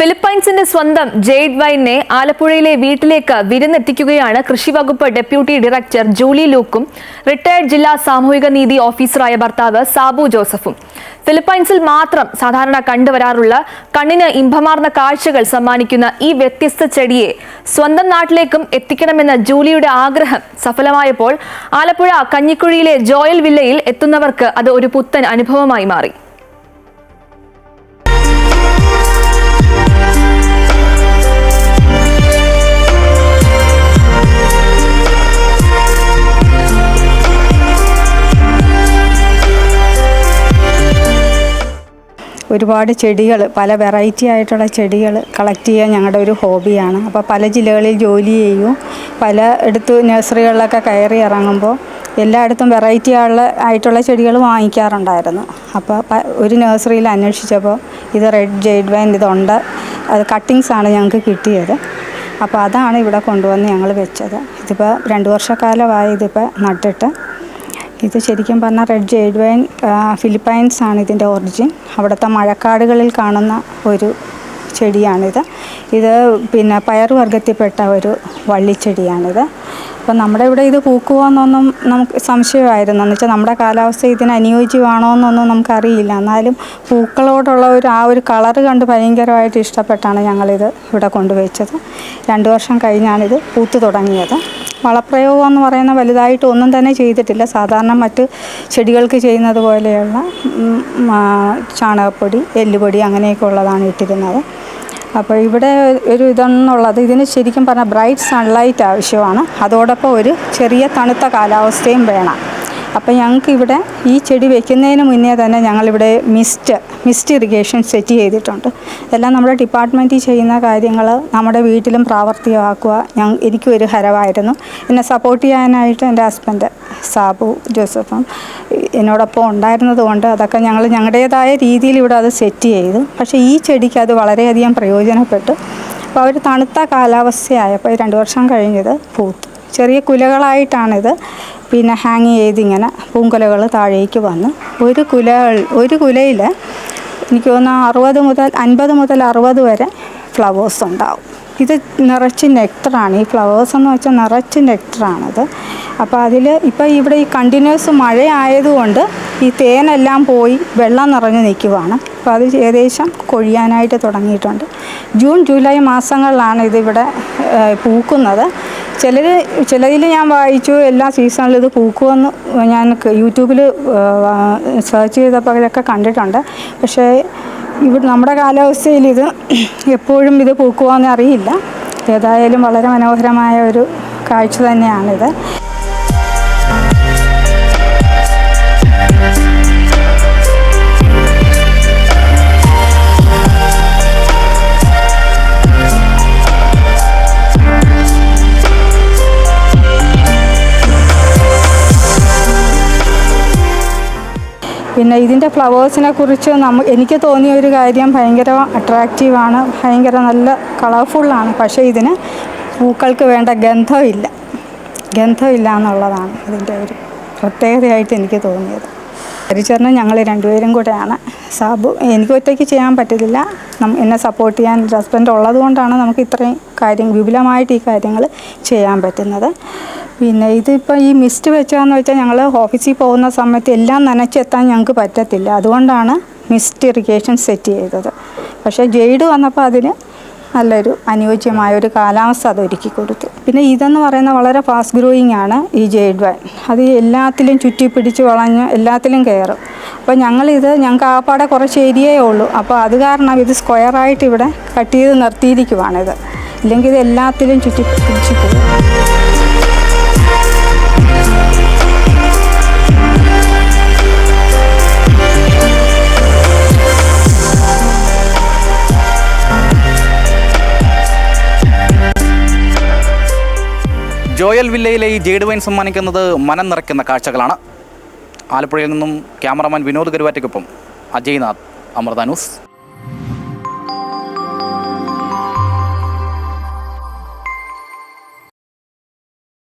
ഫിലിപ്പൈൻസിന്റെ സ്വന്തം ജെയ്ഡ് വൈനെ ആലപ്പുഴയിലെ വീട്ടിലേക്ക് വിരുന്നെത്തിക്കുകയാണ് കൃഷിവകുപ്പ് ഡെപ്യൂട്ടി ഡയറക്ടർ ജൂലി ലൂക്കും. റിട്ടയർഡ് ജില്ലാ സാമൂഹിക നീതി ഓഫീസറായ ഭർത്താവ് സാബു ജോസഫും. ഫിലിപ്പൈൻസിൽ മാത്രം സാധാരണ കണ്ടുവരാറുള്ള കണ്ണിന് ഇമ്പമാർന്ന കാഴ്ചകൾ സമ്മാനിക്കുന്ന ഈ വ്യത്യസ്ത ചെടിയെ സ്വന്തം നാട്ടിലേക്കും എത്തിക്കണമെന്ന ജൂലിയുടെ ആഗ്രഹം സഫലമായപ്പോൾ ആലപ്പുഴ കഞ്ഞിക്കുഴിയിലെ ജോയൽ വില്ലയിൽ എത്തുന്നവർക്ക് അത് ഒരു പുത്തൻ അനുഭവമായി മാറി. ഒരുപാട് ചെടികൾ പല വെറൈറ്റി ആയിട്ടുള്ള ചെടികൾ കളക്ട് ചെയ്യാൻ ഞങ്ങളുടെ ഒരു ഹോബിയാണ് അപ്പോൾ പല ജില്ലകളിൽ ജോലി ചെയ്യും. പല എടുത്ത് നഴ്സറികളിലൊക്കെ കയറി ഇറങ്ങുമ്പോൾ എല്ലായിടത്തും വെറൈറ്റി ആയുള്ള ആയിട്ടുള്ള ചെടികൾ വാങ്ങിക്കാറുണ്ടായിരുന്നു. അപ്പോൾ ഒരു നഴ്സറിയിൽ അന്വേഷിച്ചപ്പോൾ ഇത് റെഡ് ജെയ്ഡ് വൈൻ ഇതുണ്ട് അത് കട്ടിങ്സ് ആണ് ഞങ്ങൾക്ക് കിട്ടിയത്. അപ്പോൾ അതാണ് ഇവിടെ കൊണ്ടുവന്ന് ഞങ്ങൾ വെച്ചത്. ഇതിപ്പോൾ രണ്ട് വർഷക്കാലമായി ഇതിപ്പോൾ നട്ടിട്ട്. ഇത് ശരിക്കും പറഞ്ഞാൽ റെഡ് ജെയ്ഡ് വൈൻ ഫിലിപ്പൈൻസ് ആണ് ഇതിന്റെ ഒറിജിൻ അവിടുത്തെ മഴക്കാടുകളിൽ കാണുന്ന ഒരു ചെടിയാണിത്. ഇത് പിന്നെ പയറുവർഗത്തിൽപ്പെട്ട ഒരു വള്ളിച്ചെടിയാണിത്. അപ്പം നമ്മുടെ ഇവിടെ ഇത് പൂക്കുമോയെന്നൊന്നും നമുക്ക് സംശയമായിരുന്നു. എന്ന് വെച്ചാൽ നമ്മുടെ കാലാവസ്ഥ ഇതിന് അനുയോജ്യമാണോ എന്നൊന്നും നമുക്കറിയില്ല. എന്നാലും പൂക്കളോടുള്ള ഒരു ആ ഒരു കളറ് കണ്ട് ഭയങ്കരമായിട്ട് ഇഷ്ടപ്പെട്ടാണ് ഞങ്ങളിത് ഇവിടെ കൊണ്ടുവച്ചത്. രണ്ട് വർഷം കഴിഞ്ഞാണിത് പൂത്തു തുടങ്ങിയത്. വളപ്രയോഗം എന്ന് പറയുന്ന വലുതായിട്ട് ഒന്നും തന്നെ ചെയ്തിട്ടില്ല. സാധാരണ മറ്റ് ചെടികൾക്ക് ചെയ്യുന്നത് പോലെയുള്ള ചാണകപ്പൊടി എല്ലുപൊടി അങ്ങനെയൊക്കെ ഉള്ളതാണ് ഇട്ടിരുന്നത്. അപ്പോൾ ഇവിടെ ഒരു ഇതെന്നുള്ളത് ഇതിന് ശരിക്കും പറഞ്ഞാൽ ബ്രൈറ്റ് സൺലൈറ്റ് ആവശ്യമാണ്. അതോടൊപ്പം ഒരു ചെറിയ തണുത്ത കാലാവസ്ഥയും വേണം. അപ്പോൾ ഞങ്ങൾക്ക് ഇവിടെ ഈ ചെടി വെക്കുന്നതിന് മുന്നേ തന്നെ ഞങ്ങളിവിടെ മിസ്റ്റ് മിസ്റ്റ് ഇറിഗേഷൻ സെറ്റ് ചെയ്തിട്ടുണ്ട്. എല്ലാം നമ്മുടെ ഡിപ്പാർട്ട്മെന്റിൽ ചെയ്യുന്ന കാര്യങ്ങൾ നമ്മുടെ വീട്ടിലും പ്രാവർത്തികമാക്കുക. ഞങ്ങൾ ഒരു ഹരവായിരുന്നു. എന്നെ സപ്പോർട്ട് ചെയ്യാനായിട്ട് എന്റെ ഹസ്ബൻഡ് സാബു ജോസഫും എന്നോടൊപ്പം ഉണ്ടായിരുന്നത് കൊണ്ട് അതൊക്കെ ഞങ്ങൾ ഞങ്ങളുടേതായ രീതിയിൽ ഇവിടെ അത് സെറ്റ് ചെയ്തു. പക്ഷേ ഈ ചെടിക്ക് അത് വളരെയധികം പ്രയോജനപ്പെട്ടു. അപ്പോൾ അവർ തണുത്ത കാലാവസ്ഥയായപ്പോൾ രണ്ട് വർഷം കഴിഞ്ഞത് പൂത്തു. ചെറിയ കുലകളായിട്ടാണിത്. പിന്നെ ഹാങ് ചെയ്തിങ്ങനെ പൂങ്കുലകൾ താഴേക്ക് വന്ന് ഒരു കുല ഒരു കുലയിൽ എനിക്ക് തോന്നുന്നു അറുപത് മുതൽ അൻപത് മുതൽ അറുപത് വരെ ഫ്ലവേഴ്സ് ഉണ്ടാവും. ഇത് നിറച്ച് നെക്ടറാണ് ഈ ഫ്ലവേഴ്സ് എന്ന് വെച്ചാൽ നിറച്ച് നെക്ടറാണത് അപ്പോൾ അതിൽ ഇപ്പോൾ ഇവിടെ ഈ കണ്ടിന്യൂസ് മഴ ആയതുകൊണ്ട് ഈ തേനെല്ലാം പോയി വെള്ളം നിറഞ്ഞു നിൽക്കുവാണ് അപ്പോൾ അത് ഏകദേശം കൊഴിയാനായിട്ട് തുടങ്ങിയിട്ടുണ്ട്. ജൂൺ ജൂലൈ മാസങ്ങളിലാണ് ഇതിവിടെ പൂക്കുന്നത്. ചിലർ ചിലതിൽ ഞാൻ വായിച്ചു എല്ലാ സീസണിലും ഇത് പൂക്കുമെന്ന് ഞാൻ യൂട്യൂബിൽ സെർച്ച് ചെയ്തപ്പോൾ ഇതൊക്കെ കണ്ടിട്ടുണ്ട്. പക്ഷേ ഇവിടെ നമ്മുടെ കാലാവസ്ഥയിൽ ഇത് എപ്പോഴും ഇത് പൂക്കുമോയെന്ന് അറിയില്ല. ഏതായാലും വളരെ മനോഹരമായ ഒരു കാഴ്ച തന്നെയാണിത്. പിന്നെ ഇതിന്റെ ഫ്ലവേഴ്സിനെ കുറിച്ച് നമ്മ എനിക്ക് തോന്നിയ ഒരു കാര്യം ഭയങ്കര അട്രാക്റ്റീവാണ് ഭയങ്കര നല്ല കളർഫുള്ളാണ് പക്ഷേ ഇതിന് പൂക്കൾക്ക് വേണ്ട ഗന്ധമില്ല. ഗന്ധമില്ല എന്നുള്ളതാണ് അതിന്റെ ഒരു പ്രത്യേകതയായിട്ട് എനിക്ക് തോന്നിയത്. ഹരിച്ചറിന് ഞങ്ങൾ രണ്ടുപേരും കൂടെയാണ്. സാബു എനിക്ക് ഒറ്റയ്ക്ക് ചെയ്യാൻ പറ്റത്തില്ല. എന്നെ സപ്പോർട്ട് ചെയ്യാൻ ഹസ്ബൻഡ് ഉള്ളതുകൊണ്ടാണ് നമുക്ക് ഇത്രയും കാര്യം വിപുലമായിട്ട് ഈ കാര്യങ്ങൾ ചെയ്യാൻ പറ്റുന്നത്. പിന്നെ ഇതിപ്പോൾ ഈ മിസ്റ്റ് വെച്ചാന്ന് വെച്ചാൽ ഞങ്ങൾ ഓഫീസിൽ പോകുന്ന സമയത്ത് എല്ലാം നനച്ചെത്താൻ ഞങ്ങൾക്ക് പറ്റത്തില്ല. അതുകൊണ്ടാണ് മിസ്റ്റ് ഇറിഗേഷൻ സെറ്റ് ചെയ്തത്. പക്ഷേ ജെയ്ഡ് വന്നപ്പോൾ അതിന് നല്ലൊരു അനുയോജ്യമായ ഒരു കാലാവസ്ഥ അത് ഒരുക്കി കൊടുത്തു. പിന്നെ ഇതെന്ന് പറയുന്ന വളരെ ഫാസ്റ്റ് ഗ്രോയിങ് ആണ് ഈ ജെയ്ഡ് വൈൻ അത് എല്ലാത്തിലും ചുറ്റി പിടിച്ച് വളഞ്ഞ് എല്ലാത്തിലും കയറും. അപ്പോൾ ഞങ്ങളിത് ഞങ്ങൾക്ക് ആപ്പാടെ കുറച്ച് ഏരിയയേ ഉള്ളൂ. അപ്പോൾ അത് കാരണം ഇത് സ്ക്വയറായിട്ട് ഇവിടെ കട്ട് ചെയ്ത് നിർത്തിയിരിക്കുവാണിത് ഇല്ലെങ്കിൽ ഇത് എല്ലാത്തിലും ചുറ്റി പിടിച്ച് പോകും. ജോയൽ വില്ലയിലെ ഈ ജേഡ് വൈൻ സമ്മാനിക്കുന്നത് മനം നിറയ്ക്കുന്ന കാഴ്ചകളാണ്. ആലപ്പുഴയിൽ നിന്നും ക്യാമറമാൻ വിനോദ് കരുവാറ്റയ്ക്കൊപ്പം അജയ്നാഥ് അമൃത ന്യൂസ്.